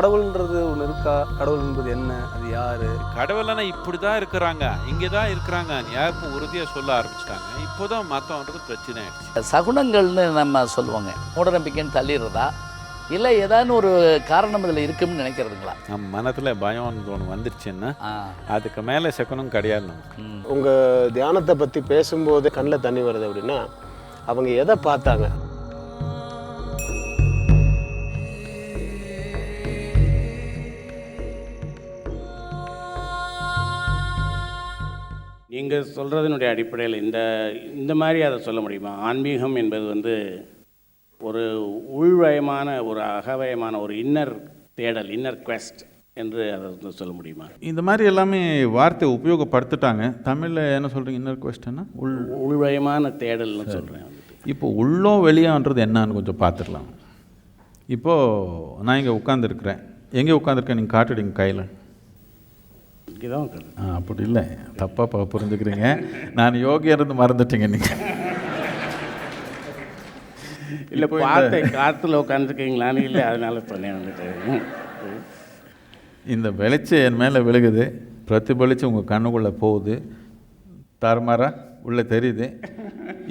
கடவுள்ன்றது ஒன்று இருக்கா? கடவுள் என்பது என்ன? அது யாரு? கடவுளெல்லாம் இப்படி தான் இருக்கிறாங்க. இங்கே தான் இருக்கிறாங்க. யாருக்கும் உறுதியாக சொல்ல ஆரம்பிச்சிட்டாங்க. இப்போ தான் மற்றவங்களுக்கு பிரச்சனை ஆயிடுச்சு. சகுனங்கள்னு நம்ம சொல்லுவாங்க. மூடநம்பிக்கைன்னு தள்ளிடுறதா? இல்லை ஏதாவது ஒரு காரணம் இதில் இருக்குன்னு நினைக்கிறதுங்களா? நம்ம மனத்தில் பயம்னு ஒன்று வந்துருச்சுன்னா அதுக்கு மேலே சகுனம் கிடையாது நமக்கு. ம். உங்க தியானத்தை பத்தி பேசும்போது கண்ணில் தண்ணி வருது அப்படின்னா அவங்க எதை பார்த்தாங்க? நீங்கள் சொல்கிறதுனுடைய அடிப்படையில் இந்த இந்த மாதிரி அதை சொல்ல முடியுமா? ஆன்மீகம் என்பது வந்து ஒரு உள்வயமான ஒரு அகவயமான ஒரு இன்னர் தேடல் இன்னர் quest என்று அதை வந்து சொல்ல முடியுமா? இந்த மாதிரி எல்லாமே வார்த்தை உபயோகப்படுத்திட்டாங்க. தமிழில் என்ன சொல்கிறீங்க இன்னொரு கொஸ்டின்னா உள் உள்வயமான தேடல்னு சொல்கிறேன் இப்போ உள்ளோ வெளியோன்றது என்னன்னு கொஞ்சம் பார்த்துடலாம். இப்போது நான் இங்கே உட்காந்துருக்குறேன் எங்கே உட்காந்துருக்கேன் நீங்கள் காட்டுடுங்க கையில். ஆ அப்படி இல்லை. தப்பாக புரிஞ்சுக்கிறீங்க. நான் யோகியா இருந்து மறந்துட்டீங்க நீங்கள் இல்லை பார்த்தேன் காற்றுல உட்காந்துருக்கீங்களான்னு இல்லை அதனால சொன்னேன் இந்த வெளிச்சம் என் மேலே விழுகுது. பிரதிபலித்து உங்கள் கண்ணுக்குள்ளே போகுது. தாறுமாறா உள்ளே தெரியுது.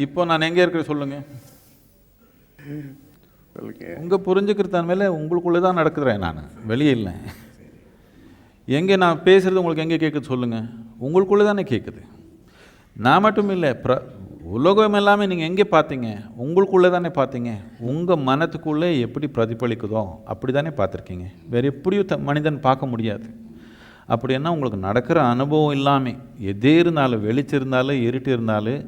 இப்போ நான் எங்கே இருக்கிறேன் சொல்லுங்கள் உங்கள் புரிஞ்சுக்கிற தன்மையில் உங்களுக்குள்ளே தான் நடக்குறேன் நான். வெளியே இல்லை. எங்கே நான் பேசுகிறது உங்களுக்கு எங்கே கேட்குது சொல்லுங்கள் உங்களுக்குள்ளே தானே கேட்குது. நான் மட்டும் இல்லை ப்ர உலகம் எல்லாமே நீங்கள் எங்கே பார்த்தீங்க? உங்களுக்குள்ளே தானே பார்த்தீங்க. உங்கள் மனத்துக்குள்ளே எப்படி பிரதிபலிக்குதோ அப்படி தானே பார்த்துருக்கீங்க. வேறு எப்படியும் த மனிதன் பார்க்க முடியாது. அப்படின்னா உங்களுக்கு நடக்கிற அனுபவம் இல்லாமல் எதே இருந்தாலும் வெளிச்சம் இருந்தாலும் இருட்டு இருந்தாலும்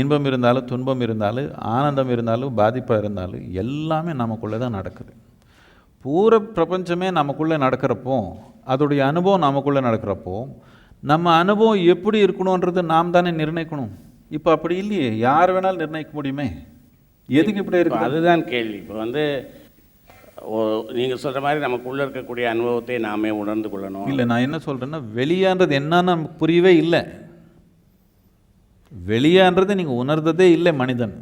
இன்பம் இருந்தாலும் துன்பம் இருந்தாலும் ஆனந்தம் இருந்தாலும் பாதிப்பாக இருந்தாலும் எல்லாமே நமக்குள்ளே தான் நடக்குது. பூர பிரபஞ்சமே நமக்குள்ளே நடக்கிறப்போ அதோடைய அனுபவம் நமக்குள்ளே நடக்கிறப்போ நம்ம அனுபவம் எப்படி இருக்கணுன்றது நாம் தானே நிர்ணயிக்கணும். இப்போ அப்படி இல்லையே. யார் வேணாலும் நிர்ணயிக்க முடியுமே. எதுக்கு இப்படி இப்போ இருக்கு அதுதான் கேள்வி. இப்போ வந்து நீங்கள் சொல்கிற மாதிரி நமக்குள்ளே இருக்கக்கூடிய அனுபவத்தை நாமே உணர்ந்து கொள்ளணும். இல்லை நான் என்ன சொல்கிறேன்னா வெளியான்றது என்னன்னு நமக்கு புரியவே இல்லை. வெளியான்றதை நீங்கள் உணர்ந்ததே இல்லை மனிதன்.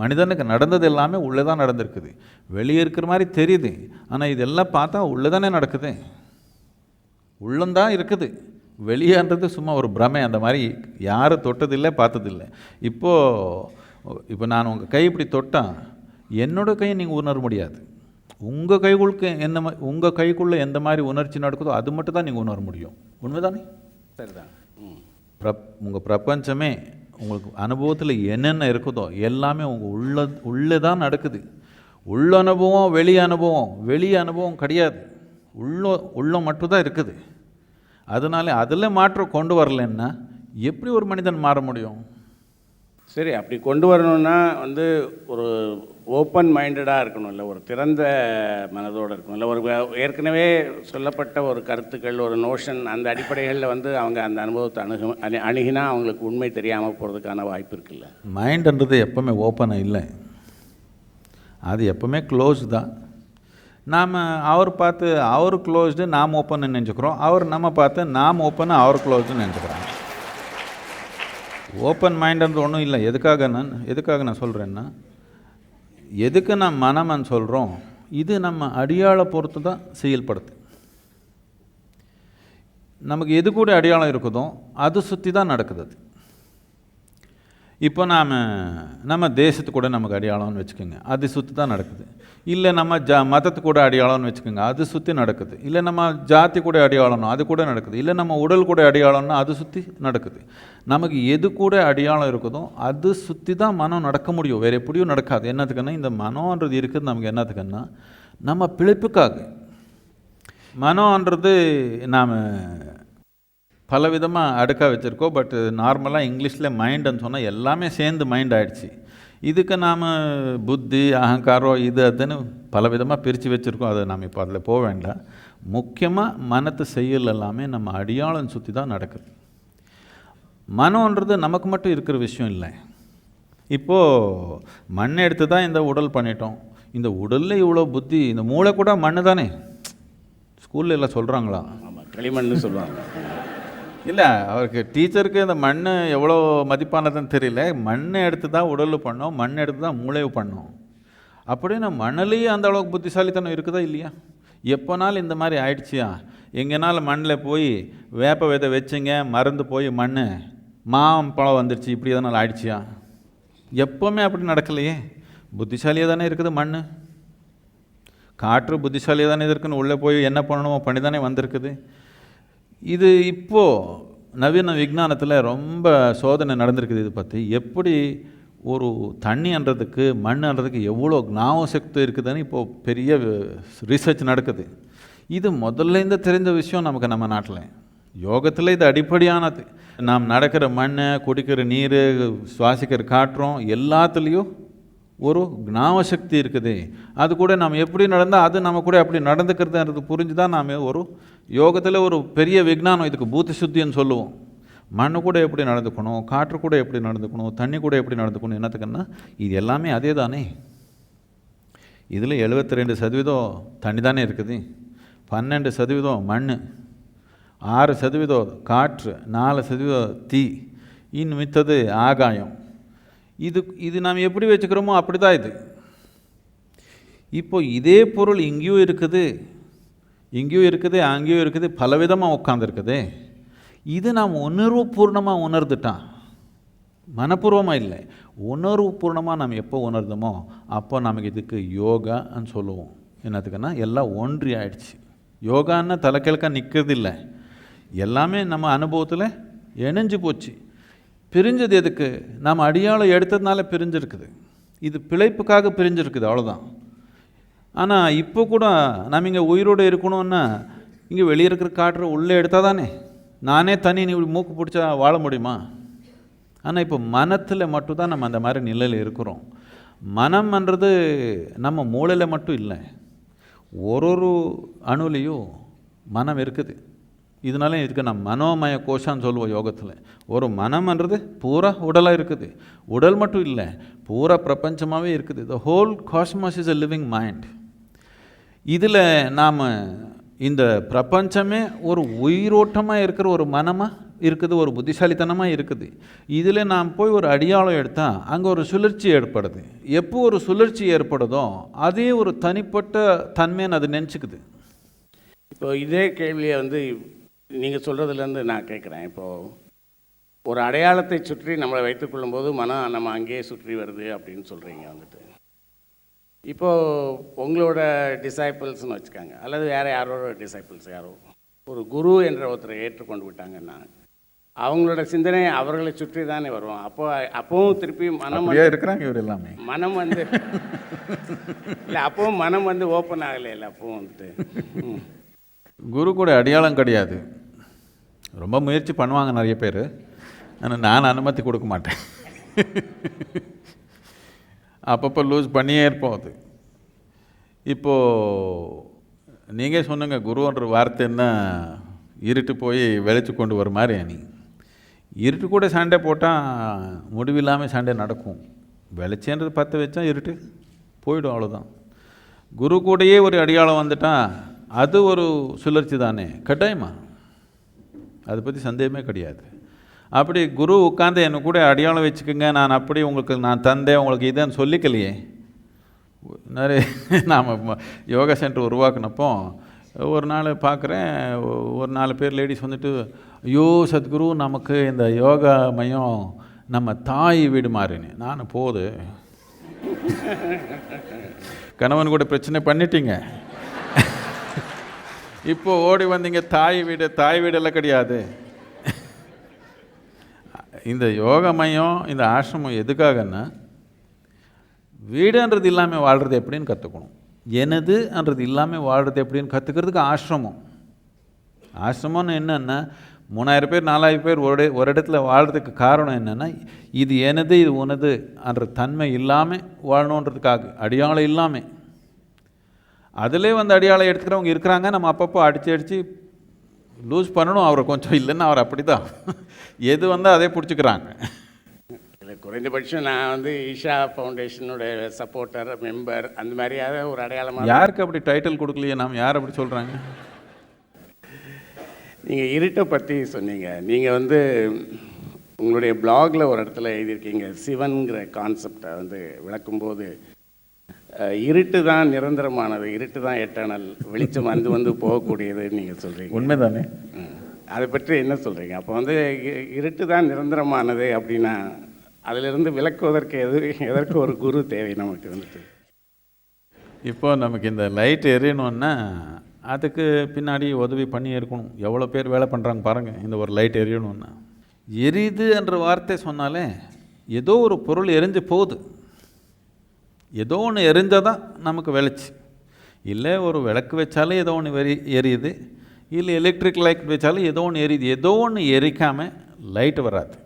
மனிதனுக்கு நடந்தது எல்லாமே உள்ளே தான் நடந்திருக்குது. வெளியே இருக்கிற மாதிரி தெரியுது. ஆனால் இதெல்லாம் பார்த்தா உள்ளே தானே நடக்குது. உள்ளந்தான் இருக்குது. வெளியான்றது சும்மா ஒரு பிரமை. அந்த மாதிரி யாரும் தொட்டதில்லை பார்த்ததில்லை. இப்போது இப்போ நான் உங்கள் கை இப்படி தொட்டால் என்னோட கையை நீங்கள் உணர முடியாது. உங்கள் கைகளுக்கு என்ன உங்கள் கைக்குள்ளே எந்த மாதிரி உணர்ச்சி நடக்குதோ அது மட்டும் தான் நீங்கள் உணர முடியும். உண்மைதானே? சரிதான். பிரப் உங்கள் பிரபஞ்சமே உங்களுக்கு அனுபவத்தில் என்னென்ன இருக்குதோ எல்லாமே உங்கள் உள்ள உள்ளே தான் நடக்குது. உள்ள அனுபவம் வெளி அனுபவம். வெளி அனுபவம் கிடையாது. உள்ள உள்ள மட்டும்தான் இருக்குது. அதனால அதில் மாற்றம் கொண்டு வரலன்னா எப்படி ஒரு மனிதன் மாற முடியும்? சரி அப்படி கொண்டு வரணும்னா வந்து ஒரு ஓப்பன் மைண்டடாக இருக்கணும்ல ஒரு திறந்த மனதோடு இருக்கணும்ல ஒரு வே- ஏற்கனவே சொல்லப்பட்ட ஒரு கருத்துக்கள் ஒரு நோஷன் அந்த அடிப்படைகளில் வந்து அவங்க அந்த அனுபவத்தை அணுகு அணி- அணுகினா அவங்களுக்கு உண்மை தெரியாமல் போகிறதுக்கான வாய்ப்பு இருக்குல்ல. மைண்டுன்றது எப்போவுமே ஓப்பனாக இல்லை. அது எப்போவுமே க்ளோஸ் தான். நாம் அவர் பார்த்து அவர் க்ளோஸ்டு நாம் ஓப்பன் நினச்சிக்கிறோம். அவர் நம்ம பார்த்து நாம் ஓப்பன் அவர் க்ளோஸ்டு நினச்சிக்கிறாங்க ஓப்பன் மைண்டுன்றது ஒன்றும் இல்லை. எதுக்காக நான் எதுக்காக நான் சொல்கிறேன்னா எதுக்கு நான் மனமன்னு சொல்கிறோம் இது நம்ம அடியாளை பொறுத்து தான் செயல்படுது. நமக்கு எது கூட அடையாளம் இருக்குதோ அது சுற்றி தான் நடக்குது அது. இப்போ நாம் நம்ம தேசத்து கூட நமக்கு அடையாளம்னு வச்சுக்கோங்க. அது சுற்றி தான் நடக்குது. இல்லை நம்ம ஜா மதத்து கூட அடையாளம்னு வச்சுக்கோங்க. அது சுற்றி நடக்குது. இல்லை நம்ம ஜாதி கூட அடையாளம்னா அது கூட நடக்குது. இல்லை நம்ம உடல் கூட அடையாளம்னா அது சுற்றி நடக்குது. நமக்கு எது கூட அடையாளம் இருக்குதோ அது சுற்றி தான் மனம் நடக்க முடியும். வேறு எப்படியும் நடக்காது. என்னத்துக்குன்னா இந்த மனம்ன்றது இருக்குது. நமக்கு என்னத்துக்குன்னா நம்ம பிழைப்புக்காக. மனம்ன்றது நாம் பல விதமாக அடுக்கா வச்சுருக்கோம் பட் நார்மலாக இங்கிலீஷில் மைண்டுன்னு சொன்னால் எல்லாமே சேர்ந்து மைண்ட் ஆகிடுச்சு இதுக்கு நாம் புத்தி அகங்காரம் இது அதுன்னு பல விதமாக பிரித்து வச்சுருக்கோம். அதை நாம் இப்போ அதில் போக வேண்டாம். முக்கியமாக மனத்து செயல் எல்லாமே நம்ம அடியாளம் சுற்றி தான் நடக்குது. மனம்ன்றது நமக்கு மட்டும் இருக்கிற விஷயம் இல்லை. இப்போது மண் எடுத்து தான் இந்த உடல் பண்ணிட்டோம். இந்த உடலில் இவ்வளோ புத்தி இந்த மூளை கூட மண்ணு தானே ஸ்கூலில் எல்லாம் சொல்கிறாங்களா ஆமாம் களிமண்னு சொல்லுவாங்க. இல்லை அவருக்கு டீச்சருக்கு இந்த மண் எவ்வளோ மதிப்பானதுன்னு தெரியல. மண்ணை எடுத்து தான் உடல் பண்ணோம் மண் எடுத்து தான் மூளைவு பண்ணோம். அப்படின்னா மண்ணிலேயே அந்த அளவுக்கு புத்திசாலித்தனம் இருக்குதா இல்லையா? எப்போனாலும் இந்த மாதிரி ஆயிடுச்சியா? எங்கேனாலும் மண்ணில் போய் வேப்ப விதை வச்சுங்க மறந்து போய் மண் மாம்பழம் வந்துடுச்சு இப்படி எதனால் ஆயிடுச்சியா? எப்போவுமே அப்படி நடக்கலையே. புத்திசாலியாக தானே இருக்குது மண் காற்று புத்திசாலியாக தானே இருக்குன்னு உள்ளே போய் என்ன பண்ணணுமோ பண்ணி தானே வந்திருக்குது. இது இப்போது நவீன விஞ்ஞானத்தில் ரொம்ப சோதனை நடந்திருக்குது இது பற்றி எப்படி ஒரு தண்ணின்றதுக்கு மண்ணுன்றதுக்கு எவ்வளோ ஞாபக சக்தி இருக்குதுன்னு இப்போது பெரிய ரிசர்ச் நடக்குது. இது முதல்லேருந்து தெரிஞ்ச விஷயம் நமக்கு நம்ம நாட்டில். யோகத்தில் இது அடிப்படையானது. நாம் நடக்கிற மண் குடிக்கிற நீர் சுவாசிக்கிற காற்றும் எல்லாத்துலேயும் ஒரு ஞாபகசக்தி இருக்குது. அது கூட நாம் எப்படி நடந்தால் அது நம்ம கூட அப்படி நடந்துக்கிறதுன்றது புரிஞ்சு தான் நாம் ஒரு யோகத்தில் ஒரு பெரிய விஞ்ஞானம் இதுக்கு பூத்த சுத்தின்னு சொல்லுவோம். மண்ணு கூட எப்படி நடந்துக்கணும் காற்று கூட எப்படி நடந்துக்கணும் தண்ணி கூட எப்படி நடந்துக்கணும் என்னத்துக்குன்னா இது எல்லாமே அதே தானே இதில் எழுபத்தி ரெண்டு சதவீதம் தண்ணி தானே இருக்குது. பன்னெண்டு சதவீதம் மண் ஆறு சதவீதம் காற்று. நாலு சதவீதம் தீ. இன்னும் மித்தது ஆகாயம். இது இது நாம் எப்படி வச்சுக்கிறோமோ அப்படி தான் இது. இப்போ இதே பொருள் இங்கேயும் இருக்குது இங்கேயும் இருக்குது அங்கேயும் இருக்குது பலவிதமாக உட்காந்துருக்குது இது நாம் உணர்வுபூர்ணமாக உணர்ந்துட்டான் மனப்பூர்வமாக இல்லை. உணர்வு பூர்ணமாக நாம் எப்போ உணர்ந்தோமோ அப்போ நமக்கு இதுக்கு யோகான்னு சொல்லுவோம். என்னத்துக்குன்னா எல்லாம் ஒன்றி ஆயிடுச்சு. யோகான்னா தலைக்கிழக்காக நிற்கிறது இல்லை எல்லாமே நம்ம அனுபவத்தில் இணைஞ்சு போச்சு. பிரிஞ்சது எதுக்கு? நம்ம அடியாளம் எடுத்ததுனால பிரிஞ்சிருக்குது. இது பிழைப்புக்காக பிரிஞ்சிருக்குது அவ்வளோதான் ஆனால் இப்போ கூட நம்ம இங்கே உயிரோடு இருக்கணும்னா இங்கே வெளியே இருக்கிற காற்று உள்ளே எடுத்தால் தானே நானே தனி நீ இப்படி மூக்கு பிடிச்சா வாழ முடியுமா? ஆனால் இப்போ மனத்தில் மட்டும்தான் நம்ம அந்த மாதிரி நிலையில் இருக்கிறோம். மனம்ன்றது நம்ம மூளையில் மட்டும் இல்லை. ஒரு ஒரு அணுலையும் மனம் இருக்குது. இதனால இதுக்கு நம்ம மனோமய கோஷான்னு சொல்லுவோம் யோகத்தில். ஒரு மனம்ன்றது பூரா உடலாக இருக்குது. உடல் மட்டும் இல்லை பூரா பிரபஞ்சமாகவே இருக்குது. The whole cosmos is a living mind இதில் நாம் இந்த பிரபஞ்சமே ஒரு உயிரோட்டமாக இருக்கிற ஒரு மனமாக இருக்குது ஒரு புத்திசாலித்தனமாக இருக்குது. இதில் நாம் போய் ஒரு அடியாளம் எடுத்தால் அங்கே ஒரு சுழற்சி ஏற்படுது. எப்போ ஒரு சுழற்சி ஏற்படுதோ அதே ஒரு தனிப்பட்ட தன்மைன்னு அது நினச்சிக்குது. இப்போ இதே கேள்வியை வந்து நீங்கள் சொல்கிறதுலேருந்து நான் கேட்குறேன். இப்போது ஒரு அடையாளத்தை சுற்றி நம்மளை வைத்துக்கொள்ளும் போது மனம் நம்ம அங்கேயே சுற்றி வருது அப்படின்னு சொல்கிறீங்க வந்துட்டு. இப்போது உங்களோட டிசைபிள்ஸ்னு வச்சுக்காங்க. அல்லது வேறு யாரோட டிசைபிள்ஸ் யாரோ ஒரு குரு என்ற ஒருத்தரை ஏற்றுக்கொண்டு விட்டாங்கன்னா அவங்களோட சிந்தனை அவர்களை சுற்றி தானே வரும். அப்போ அப்பவும் திருப்பி மனம் இருக்கிறாங்க இவர் எல்லாமே? மனம் வந்து இல்லை அப்பவும் மனம் வந்து ஓப்பன் ஆகலை இல்லை அப்பவும் வந்துட்டு. குரு கூட அடையாளம் கிடையாது. ரொம்ப முயற்சி பண்ணுவாங்க நிறைய பேர். ஆனால் நான் அனுமதி கொடுக்க மாட்டேன். அப்பப்போ லூஸ் பண்ணியே இருப்போம் அது. இப்போது நீங்கள் சொன்னுங்க குருன்ற வார்த்தை என்ன? இருட்டு போய் வெளிச்சு கொண்டு வர மாதிரி நீ இருட்டு கூட சண்டை போட்டால் முடிவில்லாமல் சண்டை நடக்கும். வெளிச்சேன்றது பற்ற வச்சா இருட்டு போயிடும் அவ்வளோதான் குரு கூடயே ஒரு அடையாளம் வந்துட்டால் அது ஒரு சுழற்சி தானே. கட்டாயமா? அதை பற்றி சந்தேகமே கிடையாது. அப்படி குரு உட்காந்து என்னை கூட அடையாளம் வச்சுக்கோங்க நான் அப்படி உங்களுக்கு நான் தந்தேன் உங்களுக்கு இதுன்னு சொல்லிக்கலையே. நிறைய நாம் யோகா சென்டர் உருவாக்குனப்போ ஒரு நாள் பார்க்குறேன் ஒரு நாலு பேர் லேடிஸ் வந்துட்டு ஐயோ சத்குரு நமக்கு இந்த யோகா மையம் நம்ம தாய் வீடு மாறினேன் நான் போது. கணவன் கூட பிரச்சனை பண்ணிட்டீங்க. இப்போ ஓடி வந்தீங்க தாய் வீடு தாய் வீடெல்லாம் கிடையாது. இந்த யோக மையம் இந்த ஆசிரமம் எதுக்காகன்னா வீடுன்றது இல்லாமல் வாழ்கிறது எப்படின்னு கற்றுக்கணும் எனதுன்றது இல்லாமல் வாழ்கிறது எப்படின்னு கற்றுக்கிறதுக்கு ஆசிரமம். ஆசிரமம்னு என்னென்னா மூணாயிரம் பேர் நாலாயிரம் பேர் ஒரு ஒரு இடத்துல வாழ்கிறதுக்கு காரணம் என்னென்னா இது எனது இது உனது என்ற தன்மை இல்லாமல் வாழணுன்றதுக்காக அடியாளம் இல்லாமல் அதிலே வந்து அடியாளம் எடுத்துக்கிறவங்க இருக்கிறாங்க. நம்ம அப்பப்போ அடித்து அடித்து லூஸ் பண்ணணும். அவரை கொஞ்சம் இல்லைன்னா அவர் அப்படி தான் எது வந்தால் அதே பிடிச்சிக்கிறாங்க. இல்லை குறைந்தபட்சம் நான் வந்து ஈஷா ஃபவுண்டேஷனோட சப்போர்ட்டர் மெம்பர் அந்த மாதிரியாவது ஒரு அடையாளமாக யாருக்கு அப்படி டைட்டில் கொடுக்கலையே நாம்? யார் அப்படி சொல்கிறாங்க நீங்கள் இருட்டை பற்றி சொன்னீங்க. நீங்கள் வந்து உங்களுடைய பிளாகில் ஒரு இடத்துல எழுதியிருக்கீங்க. சிவன்கிற கான்செப்டை வந்து விளக்கும்போது இருட்டு தான் நிரந்தரமானது. இருட்டு தான் எட்டர்னல் வெளிச்சம் வந்து வந்து போகக்கூடியதுன்னு நீங்கள் சொல்கிறீங்க உண்மைதானே. அதை பற்றி என்ன சொல்கிறீங்க அப்போ வந்து இருட்டு தான் நிரந்தரமானது அப்படின்னா அதிலிருந்து விளக்குவதற்கு எது எதற்கு ஒரு குரு தேவை நமக்கு வந்துட்டு? இப்போ நமக்கு இந்த லைட் எரியணும்னா அதுக்கு பின்னாடி உதவி பண்ணி இருக்கணும். எவ்வளோ பேர் வேலை பண்ணுறாங்க பாருங்கள் இந்த ஒரு லைட் எரியணும்னா. எரியுது என்ற வார்த்தை சொன்னாலே ஏதோ ஒரு பொருள் எரிஞ்சு போகுது. ஏதோ ஒன்று எரிஞ்சால் தான் நமக்கு வெளிச்சு. இல்லை ஒரு விளக்கு வச்சாலே ஏதோ ஒன்று வெறி எரியுது. இல்லை எலக்ட்ரிக் லைட் வச்சாலும் ஏதோ ஒன்று எரியுது. ஏதோ ஒன்று எரிக்காமல் லைட்டு வராது.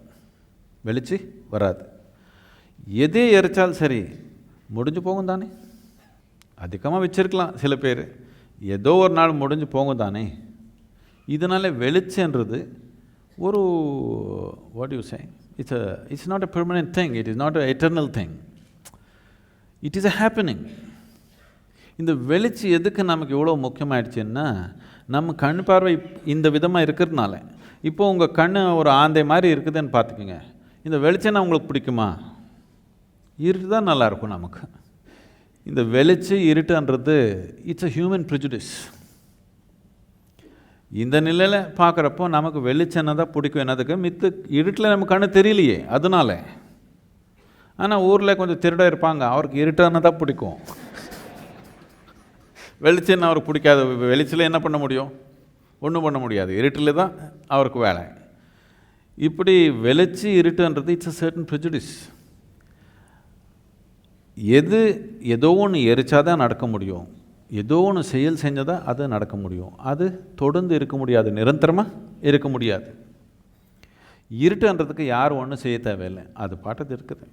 வெளிச்சு வராது. எது எரிச்சாலும் சரி முடிஞ்சு போகும் தானே. அதிகமாக வச்சிருக்கலாம் சில பேர். ஏதோ ஒரு நாள் முடிஞ்சு போகும் தானே. இதனால் வெளிச்சன்றது ஒரு what you say it's it's not a permanent thing it is not a eternal thing it is a happening இந்த வெளிச்சு எதுக்கு நமக்கு இவ்வளோ முக்கியமாயிடுச்சுன்னா நம்ம கண் பார்வை இந்த விதமாக இருக்கிறதுனால. இப்போ உங்கள் கண் ஒரு ஆந்தை மாதிரி இருக்குதுன்னு பார்த்துக்குங்க. இந்த வெளிச்சம்னா உங்களுக்கு பிடிக்குமா? இருட்டு தான் நல்லாயிருக்கும் நமக்கு. இந்த வெளிச்சு இருட்டுன்றது இட்ஸ் அ ஹியூமன் ப்ரிஜுடிஸ் இந்த நிலையில் பார்க்குறப்போ நமக்கு வெளிச்சம் தான் பிடிக்கும். என்னதுக்கு? மித்து இருட்டில் நம்ம கண்ணு தெரியலையே அதனால. ஆனால் ஊரில் கொஞ்சம் திருட இருப்பாங்க. அவருக்கு இருட்டான தான் பிடிக்கும். வெளிச்சம் அவருக்கு பிடிக்காது. வெளிச்சில் என்ன பண்ண முடியும்? ஒன்றும் பண்ண முடியாது. இருட்டில் தான் அவருக்கு வேலை. இப்படி வெளிச்சு இருட்டுன்றது இட்ஸ் அ சர்டன் ப்ரிஜுடிஸ் எது ஏதோ ஒன்று எரிச்சாதான் நடக்க முடியும். ஏதோ ஒன்று செயல் செஞ்சாதான் அது நடக்க முடியும். அது தொடர்ந்து இருக்க முடியாது. நிரந்தரமாக இருக்க முடியாது. இருட்டுன்றதுக்கு யாரும் ஒன்றும் செய்ய தேவையில்லை. அது பாட்டது இருக்குது.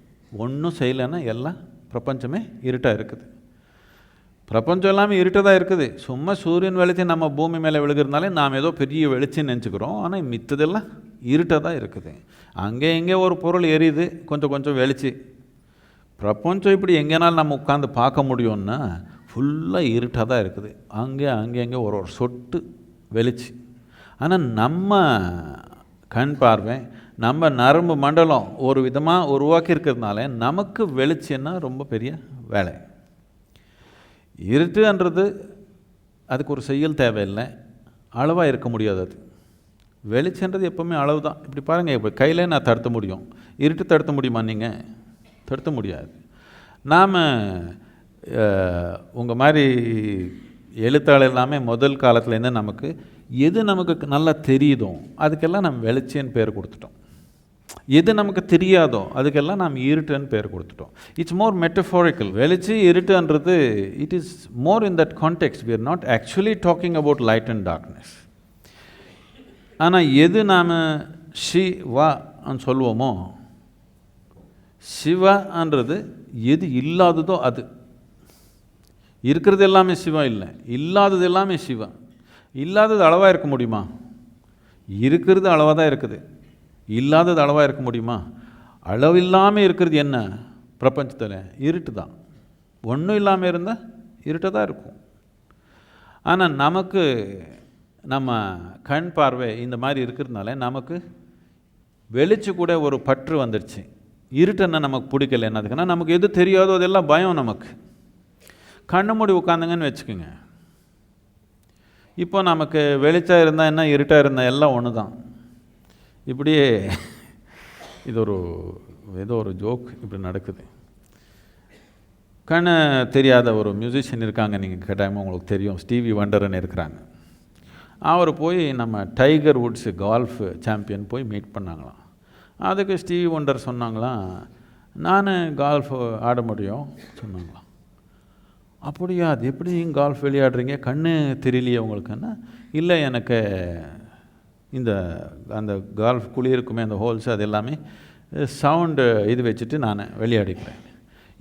ஒன்றும் செய்யலைன்னா எல்லாம் பிரபஞ்சமே இருட்டாக இருக்குது. பிரபஞ்சம் எல்லாமே இருட்டாக தான் இருக்குது. சும்மா சூரியன் வெளிச்சம் நம்ம பூமி மேலே விழுகிறதுனாலே நாம் ஏதோ பெரிய வெளிச்சம் நினச்சிக்கிறோம். ஆனால் மித்ததெல்லாம் இருட்டாக தான் இருக்குது. அங்கே இங்கே ஒரு பொருள் எரியுது. கொஞ்சம் கொஞ்சம் வெளிச்சு. பிரபஞ்சம் இப்படி எங்கேனாலும் நம்ம உட்காந்து பார்க்க முடியும்னா ஃபுல்லாக இருட்டாக தான் இருக்குது. அங்கே அங்கே அங்கே ஒரு ஒரு சொட்டு வெளிச்சு. ஆனால் நம்ம கண் பார்வை நம்ம நரம்பு மண்டலம் ஒரு விதமாக உருவாக்கி இருக்கிறதுனால நமக்கு வெளிச்சம்னா ரொம்ப பெரிய வேலை. இருட்டுன்றது அதுக்கு ஒரு செயல் தேவையில்லை. அளவாக இருக்க முடியாது அது. வெளிச்சன்றது எப்போவுமே அளவு தான் இப்படி பாருங்கள் இப்போ கையில் நான் தடுத்த முடியும். இருட்டு தடுத்த முடியுமா நீங்கள் தடுத்த முடியாது. நாம் உங்கள் மாதிரி எழுத்தாளர் எல்லாமே முதல் காலத்துலேருந்து நமக்கு எது நமக்கு நல்லா தெரியுதோ அதுக்கெல்லாம் நம்ம வெளிச்சேன்னு பேர் கொடுத்துட்டோம். எது நமக்கு தெரியாதோ அதுக்கெல்லாம் நாம் இருட்டுன்னு பேர் கொடுத்துட்டோம். இட்ஸ் மோர் மெட்டஃபாரிக்கல் வெளிச்சு இருட்டுன்றது it is more in that context we are not actually talking about light and darkness ஆனால் எது நாம் ஷிவான்னு சொல்லுவோமோ சிவான்றது எது இல்லாததோ அது. இருக்கிறது எல்லாமே சிவா இல்லை. இல்லாதது எல்லாமே சிவா. இல்லாதது அளவாக இருக்க முடியுமா? இருக்கிறது அளவாக தான் இருக்குது. இல்லாதது அளவாக இருக்க முடியுமா? அளவில்லாமல் இருக்கிறது என்ன? பிரபஞ்சத்தில் இருட்டு தான். ஒன்றும் இல்லாமல் இருந்தால் இருட்டாக தான் இருக்கும். ஆனால் நமக்கு நம்ம கண் பார்வை இந்த மாதிரி இருக்கிறதுனால நமக்கு வெளிச்சு கூட ஒரு பற்று வந்துடுச்சு இருட்டுன்னா நமக்கு பிடிக்கல என்னதுக்குன்னா நமக்கு எது தெரியாதோ அதெல்லாம் பயம் நமக்கு. கண்ணு மூடி உட்காந்துங்கன்னு வச்சுக்கோங்க. இப்போ நமக்கு வெளிச்சம் இருந்தால் என்ன இருட்டாக இருந்தால் எல்லாம் ஒன்று தான் இப்படியே இது ஒரு ஏதோ ஒரு ஜோக் இப்படி நடக்குது. கண்ணு தெரியாத ஒரு மியூசிஷியன் இருக்காங்க நீங்கள் கேட்டாமல் உங்களுக்கு தெரியும். ஸ்டீவி வண்டர்னு இருக்கிறாங்க. அவர் போய் நம்ம டைகர் வுட்ஸு கால்ஃப் சாம்பியன் போய் மீட் பண்ணாங்களாம். அதுக்கு ஸ்டீவி வண்டர் சொன்னாங்களாம் நான் கால்ஃப் ஆட முடியும் சொன்னாங்களாம். அப்படியா? அது எப்படி நீங்கள் கால்ஃப் விளையாடுறீங்க? கண்ணு தெரியலையே உங்களுக்குன்னா? இல்லை எனக்கு இந்த அந்த கால்ஃப் குளிருக்குமே அந்த ஹோல்ஸ் அது எல்லாமே சவுண்டு இது வச்சுட்டு நான் விளையாடிக்கிறேன்.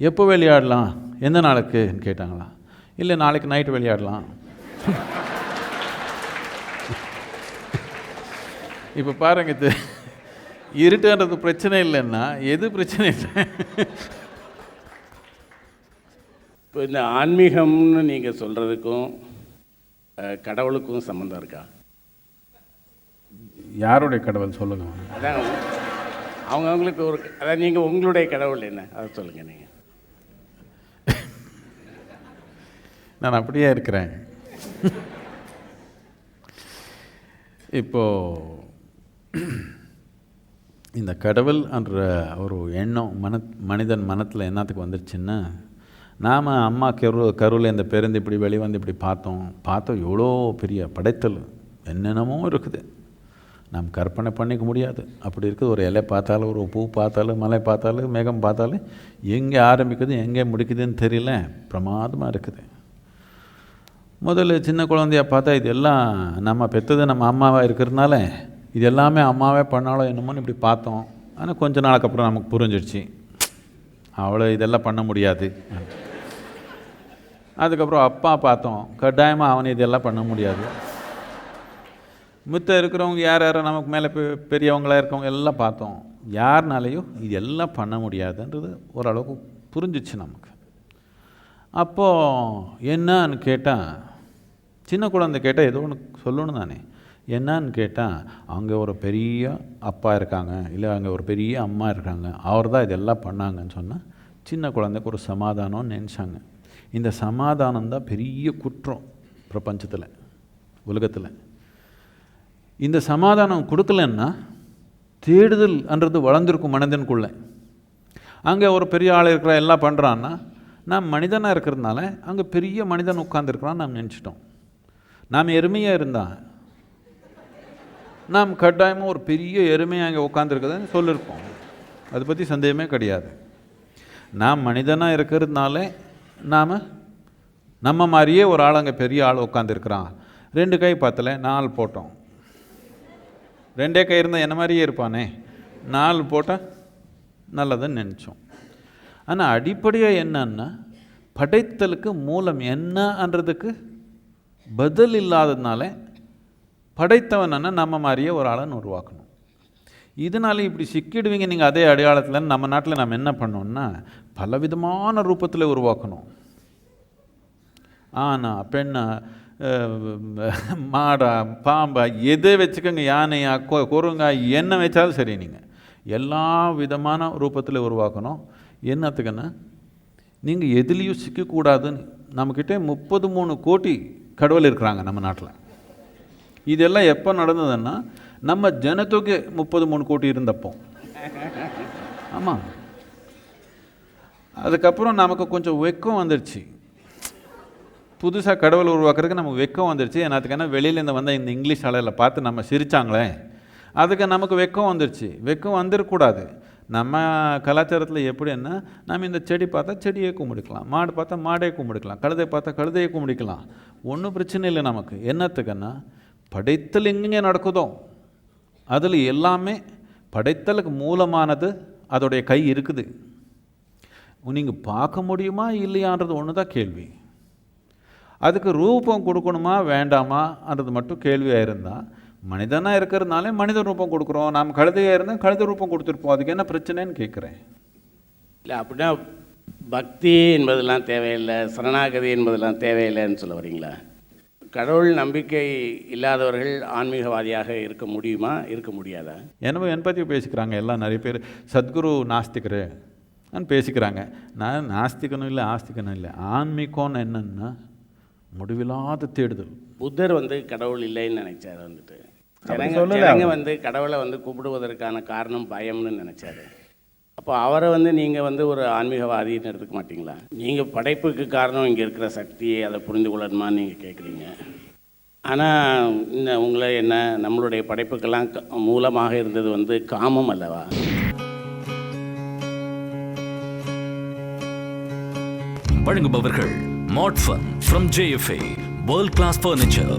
எப்போ விளையாடலாம்? எந்த நாளுக்குன்னு கேட்டாங்களாம் இல்லை நாளைக்கு நைட்டு விளையாடலாம். இப்போ பாருங்க இது இருட்டுன்றது பிரச்சனை இல்லைன்னா எது பிரச்சனை இல்லை? இப்போ இந்த ஆன்மீகம்னு நீங்கள் சொல்கிறதுக்கும் கடவுளுக்கும் சம்மந்தம் இருக்கா? யாருடைய கடவுள் சொல்லுங்க. அதான் அவங்க அவங்களுக்கு ஒரு அதான் நீங்கள் உங்களுடைய கடவுள் என்ன? அதை சொல்லுங்கள் நீங்கள் நான் அப்படியே இருக்கிறேன். இப்போ இந்த கடவுள் என்ற ஒரு எண்ணம் மன மனிதன் மனத்தில் என்னத்துக்கு வந்துருச்சுன்னா நாம் அம்மா கரு கருவில் இந்த பேருந்து இப்படி வெளிவந்து இப்படி பார்த்தோம். பார்த்தோம் எவ்வளோ பெரிய படைத்தல். என்னென்னமோ இருக்குது. நாம் கற்பனை பண்ணிக்க முடியாது. அப்படி இருக்குது ஒரு இலை பார்த்தாலும் ஒரு பூ பார்த்தாலும் மலை பார்த்தாலும் மேகம் பார்த்தாலும் எங்கே ஆரம்பிக்குது எங்கே முடிக்குதுன்னு தெரியல. பிரமாதமாக இருக்குது. முதல்ல சின்ன குழந்தைய பார்த்தா இது எல்லாம் நம்ம பெற்றது நம்ம அம்மாவாக இருக்கிறதுனால இது எல்லாமே அம்மாவே பண்ணாலும் என்னமோன்னு இப்படி பார்த்தோம். ஆனால் கொஞ்ச நாளுக்கு அப்புறம் நமக்கு புரிஞ்சிடுச்சு அவ்வளோ இதெல்லாம் பண்ண முடியாது. அதுக்கப்புறம் அப்பா பார்த்தோம். கட்டாயமாக அவனை இதெல்லாம் பண்ண முடியாது. மித்த இருக்கிறவங்க யார் யாரும் நமக்கு மேலே பெ- பெரியவங்களா இருக்கவங்க எல்லாம் பார்த்தோம். யாருனாலேயும் இது எல்லாம் பண்ண முடியாதுன்றது ஓரளவுக்கு புரிஞ்சிச்சு நமக்கு. அப்போது என்னன்னு கேட்டால் சின்ன குழந்தை கேட்டால் ஏதோ ஒன்று சொல்லணும் தானே. என்னன்னு கேட்டால் அங்கே ஒரு பெரிய அப்பா இருக்காங்க இல்லை அங்கே ஒரு பெரிய அம்மா இருக்காங்க அவர் தான் இதெல்லாம் பண்ணாங்கன்னு சொன்னால் சின்ன குழந்தைக்கு ஒரு சமாதானம்னு நினச்சாங்க. இந்த சமாதானம் தான் பெரிய குற்றம் பிரபஞ்சத்தில் உலகத்தில். இந்த சமாதானம் கொடுக்கலன்னா தேடுதல்ன்றது வளர்ந்துருக்கும் மனிதனுக்குள்ளே. அங்கே ஒரு பெரிய ஆள் இருக்கிற எல்லாம் பண்ணுறான்னா நான் மனிதனாக இருக்கிறதுனால அங்கே பெரிய மனிதன் உட்காந்துருக்கிறான்னு நாம் நினச்சிட்டோம். நாம் எருமையாக இருந்தால் நாம் கட்டாயமாக ஒரு பெரிய எருமையாக அங்கே உட்காந்துருக்குதுன்னு சொல்லியிருப்போம் அதை பற்றி சந்தேகமே கிடையாது. நாம் மனிதனாக இருக்கிறதுனால நாம் நம்ம மாதிரியே ஒரு ஆள் அங்கே பெரிய ஆள் உட்காந்துருக்குறான் ரெண்டு கை பத்தலை நாள் போட்டோம். ரெண்டே கை இருந்தால் என்ன மாதிரியே இருப்பானே? நாலு போட்டால் நல்லதுன்னு நினச்சோம். ஆனால் அடிப்படையாக என்னன்னா படைத்தலுக்கு மூலம் என்னன்றதுக்கு பதில் இல்லாததுனால படைத்தவன் நம்ம மாதிரியே ஒரு ஆளை உருவாக்கணும். இதனால இப்படி சிக்கிடுவீங்க நீங்கள் அதே அடையாளத்தில் நம்ம நாட்டில் நம்ம என்ன பண்ணோம்னா பலவிதமான ரூபத்தில் உருவாக்கணும். ஆனா பெண்ணா மாடா பாம்பா எதை வச்சுக்கோங்க யானையா கொ- குரங்கா என்ன வச்சாலும் சரி நீங்கள் எல்லா விதமான ரூபத்தில் உருவாக்கணும். என்னத்துக்குன்னா நீங்கள் எதுலேயும் சிக்கக்கூடாதுன்னு. நம்மக்கிட்ட முப்பது மூணு கோடி கடவுள் இருக்கிறாங்க நம்ம நாட்டில். இதெல்லாம் எப்போ நடந்ததுன்னா நம்ம ஜனத்தொகை முப்பது மூணு கோடி இருந்தப்போ. ஆமாம் அதுக்கப்புறம் நமக்கு கொஞ்சம் வெக்கம் வந்துடுச்சு புதுசாக கடவுள் உருவாக்குறதுக்கு நமக்கு வெக்கம் வந்துருச்சு. என்னத்துக்குன்னா வெளியிலேருந்து வந்த இந்த இங்கிலீஷ் அலையில் பார்த்து நம்ம சிரிச்சாங்களே. அதுக்கு நமக்கு வெக்கம் வந்துடுச்சு வெக்கம் வந்துடக்கூடாது நம்ம கலாச்சாரத்தில் எப்படின்னா நம்ம இந்த செடி பார்த்தா செடியை கும்பிடுக்கலாம். மாடு பார்த்தா மாடே கும்பிடுக்கலாம். கழுதை பார்த்தா கழுதையை கும்பிடிக்கலாம். ஒன்றும் பிரச்சனை இல்லை நமக்கு. என்னத்துக்குன்னா படைத்தல் எங்கெங்கே நடக்குதோ அதில் எல்லாமே படைத்தலுக்கு மூலமானது அதோடைய கை இருக்குது. நீங்கள் பார்க்க முடியுமா இல்லையான்றது ஒன்று தான் கேள்வி. அதுக்கு ரூபம் கொடுக்கணுமா வேண்டாமான்றது மட்டும் கேள்வியாக இருந்தால் மனிதனாக இருக்கிறதுனாலே மனித ரூபம் கொடுக்குறோம். நாம் கழுதையாக இருந்தால் கழுத ரூபம் கொடுத்துருப்போம் அதுக்கு என்ன பிரச்சனைன்னு கேட்குறேன் இல்லை அப்படின்னா பக்தி என்பதெல்லாம் தேவையில்லை சரணாகதி என்பதெல்லாம் தேவையில்லைன்னு சொல்ல வரீங்களா? கடவுள் நம்பிக்கை இல்லாதவர்கள் ஆன்மீகவாதியாக இருக்க முடியுமா? இருக்க முடியாதா? என்னமோ என் பற்றி பேசிக்கிறாங்க எல்லாம் நிறைய பேர். சத்குரு நாஸ்திகரு பேசிக்கிறாங்க. நான் நாஸ்திகனும் இல்லை ஆஸ்திகனும் இல்லை. ஆன்மீகம்னு என்னன்னா முடிவில்லாத தேடுதல். புத்தர் வந்து கடவுள் இல்லைன்னு நினைச்சார் வந்துட்டு. ஜனங்க. வந்து கடவுளை வந்து கும்பிடுவதற்கான காரணம் பயம்னு நினைச்சாரு. அப்போ அவரை வந்து நீங்கள் வந்து ஒரு ஆன்மீகவாதின்னு எடுத்துக்க மாட்டீங்களா? நீங்கள் படைப்புக்கு காரணம் இங்கே இருக்கிற சக்தியை அதை புரிந்து கொள்ளணுமான்னு நீங்கள் கேட்குறீங்க ஆனால் இந்த உங்களை என்ன நம்மளுடைய படைப்புக்கெல்லாம் க- மூலமாக இருந்தது வந்து காமம் அல்லவா? வழங்குபவர்கள் மாட்ஃபன் from JFA world class furniture